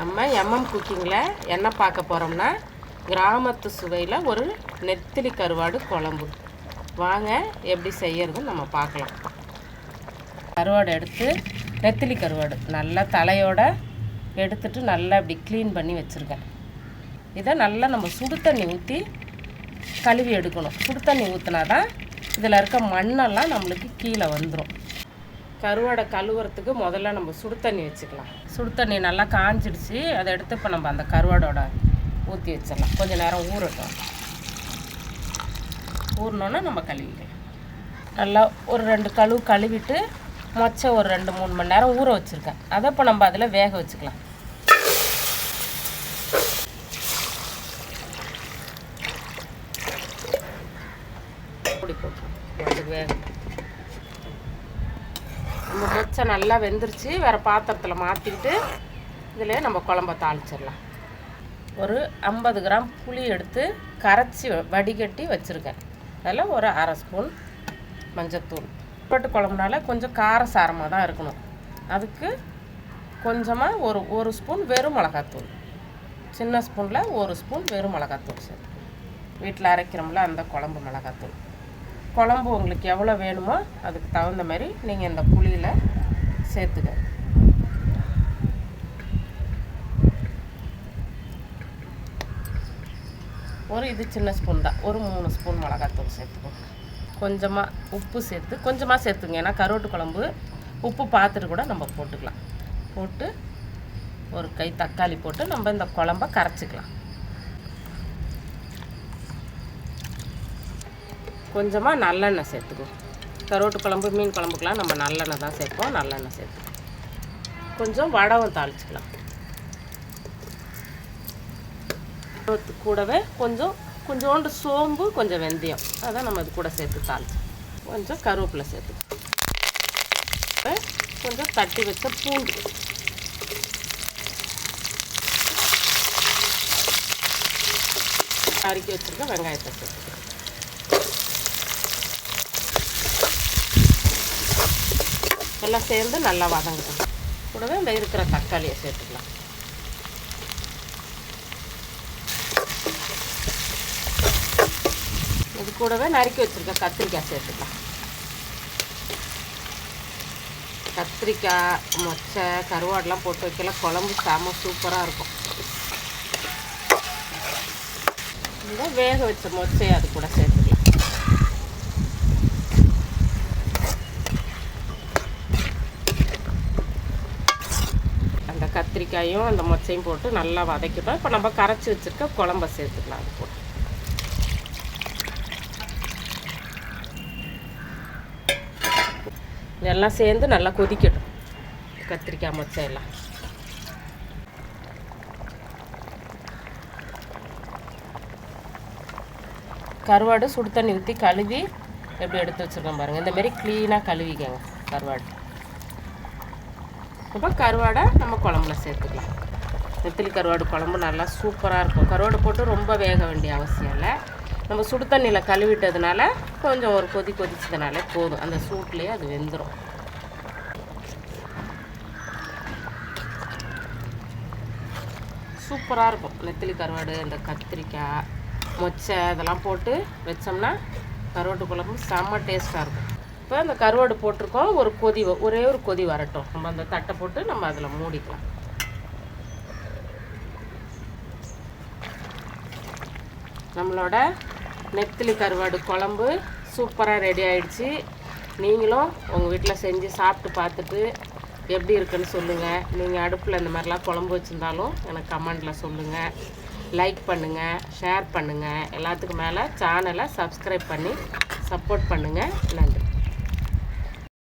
நம்ம எம்எம் குக்கிங்கில் என்ன பார்க்க போகிறோம்னா கிராமத்து சுவையில் ஒரு நெத்திலி கருவாடு குழம்பு. வாங்க எப்படி செய்யறதுன்னு நம்ம பார்க்கலாம். கருவாடு எடுத்து நெத்திலி கருவாடு நல்லா தலையோட எடுத்துட்டு நல்லா இப்படி க்ளீன் பண்ணி வச்சுருக்கேன். இதை நல்லா நம்ம சுடு தண்ணி ஊற்றி கழுவி எடுக்கணும். சுடு தண்ணி ஊற்றினா தான் இதில் இருக்க மண்ணெல்லாம் நம்மளுக்கு கீழே வந்துடும் கருவாடை கழுவுறதுக்கு முதல்ல நம்ம சுடு தண்ணி வச்சுக்கலாம். சுடு தண்ணி நல்லா காஞ்சிடுச்சு. அதை எடுத்து இப்போ நம்ம அந்த கருவாடோட ஊற்றி வச்சிடலாம். கொஞ்சம் நேரம் ஊறட்டும். ஊறினோன்னா நம்ம கழுவிக்கலாம். நல்லா ஒரு ரெண்டு கழுவு கழுவிட்டு மொச்சை ஒரு ரெண்டு மூணு மணி நேரம் ஊற வச்சுருக்கேன். அதை இப்போ நம்ம அதில் வேக வச்சுக்கலாம். அப்படி போட்டு வேக இந்த நம்ம மொச்சை நல்லா வெந்துருச்சு. வேறு பாத்திரத்தில் மாற்றிக்கிட்டு இதில் நம்ம குழம்ப தாளிச்சிடலாம். ஒரு ஐம்பது கிராம் புளி எடுத்து கரைச்சி வடிகட்டி வச்சுருக்கேன். அதில் ஒரு அரை ஸ்பூன் மஞ்சத்தூள். போட்டு குழம்புனால கொஞ்சம் காரசாரமாக தான் இருக்கணும். அதுக்கு கொஞ்சமாக ஒரு ஒரு ஸ்பூன் வெறும் மிளகாத்தூள். சின்ன ஸ்பூனில் ஒரு ஸ்பூன் வெறும் மிளகாத்தூள் சரி வீட்டில் அரைக்கிறோம்ல அந்த குழம்பு மிளகாத்தூள். குழம்பு உங்களுக்கு எவ்வளோ வேணுமோ அதுக்கு தகுந்த மாதிரி நீங்கள் இந்த புளியில் சேர்த்துக்க ஒரு இது சின்ன ஸ்பூன் தான். ஒரு மூணு ஸ்பூன் மிளகாத்தூள் சேர்த்துக்கோங்க. கொஞ்சமாக உப்பு சேர்த்து கொஞ்சமாக சேர்த்துங்க. ஏன்னா கருவாட்டு குழம்பு உப்பு பார்த்துட்டு கூட நம்ம போட்டுக்கலாம். போட்டு ஒரு கை தக்காளி போட்டு நம்ம இந்த குழம்ப கரைச்சிக்கலாம். கொஞ்சமாக நல்லெண்ணெய் சேர்த்துக்குவோம் கரோட்டு குழம்பு மீன் குழம்புக்கெலாம் நம்ம நல்லெண்ணெய் தான் சேர்ப்போம். நல்லெண்ணெய் சேர்த்துக்குவோம் கொஞ்சம் வடவும் தாளிச்சிக்கலாம். கூடவே கொஞ்சம் கொஞ்சோண்டு சோம்பு கொஞ்சம் வெந்தயம். அதை நம்ம இது கூட சேர்த்து தாளிச்சு. கொஞ்சம் கருவேப்பிலை சேர்த்துக்குவோம் கொஞ்சம் தட்டி வச்ச பூண்டு. அரிக்கி வச்சுருக்க வெங்காயத்தை சேர்த்துக்கிறோம் எல்லாம் சேர்ந்து நல்லா வதங்கட்டும். கூடவே இந்த இருக்கிற தக்காளியை சேர்த்துக்கலாம். இது கூடவே நறுக்கி வச்சுருக்க கத்திரிக்காய் சேர்த்துக்கலாம். கத்திரிக்காய் மொச்சை கருவாடெலாம் போட்டு வைக்கல. குழம்பு செம சூப்பராக இருக்கும். இந்த வேக வச்ச மொச்சையை அது கூட சேர்த்து அந்த கத்திரிக்காயும் அந்த மொச்சையும் போட்டு நல்லா வதக்கிட்டோம். இப்போ நம்ம கரைச்சி வச்சுருக்க குழம்ப சேர்த்துக்கலாம் அது போட்டு. இதெல்லாம் சேர்ந்து நல்லா கொதிக்கட்டும். கத்திரிக்காய் மொச்சை எல்லாம். கருவாடு சுடு தண்ணி ஊற்றி கழுவி எப்படி எடுத்து வச்சுருக்கோம் பாருங்கள் இந்தமாரி க்ளீனாக கழுவிக்கங்க கருவாடு. இப்போ கருவாடை நம்ம குழம்புல சேர்த்துக்கலாம். நெத்திலி கருவாடு குழம்பு நல்லா சூப்பராக இருக்கும். கருவாடு போட்டு ரொம்ப வேக வேண்டிய அவசியம் இல்லை. நம்ம சுடு தண்ணியில் கழுவிட்டதுனால கொஞ்சம் ஒரு கொதி கொதிச்சதுனாலே போதும். அந்த சூட்லேயே அது வெந்துடும் சூப்பராக இருக்கும். நெத்திலி கருவாடு இந்த கத்திரிக்காய் மொச்சை இதெல்லாம் போட்டு வச்சோம்னா கருவாட்டு குழம்பு செம்ம டேஸ்ட்டாக இருக்கும். இப்போ அந்த கருவாடு போட்டிருக்கோம். ஒரு கொதி வ- ஒரே ஒரு கொதி வரட்டும். நம்ம அந்த தட்டை போட்டு நம்ம அதில் மூடிக்கலாம். நம்மளோட நெத்திலி கருவாடு குழம்பு சூப்பராக ரெடி ஆயிடுச்சு. நீங்களும் உங்கள் வீட்டில் செஞ்சு சாப்பிட்டு பார்த்துட்டு எப்படி இருக்குன்னு சொல்லுங்கள் நீங்கள் அடுப்பில் இந்த மாதிரிலாம் குழம்பு வச்சுருந்தாலும் எனக்கு கமெண்டில் சொல்லுங்கள் லைக் பண்ணுங்கள் ஷேர் பண்ணுங்கள் எல்லாத்துக்கும் மேலே சேனலை சப்ஸ்கிரைப் பண்ணி சப்போர்ட் பண்ணுங்கள் நன்றி.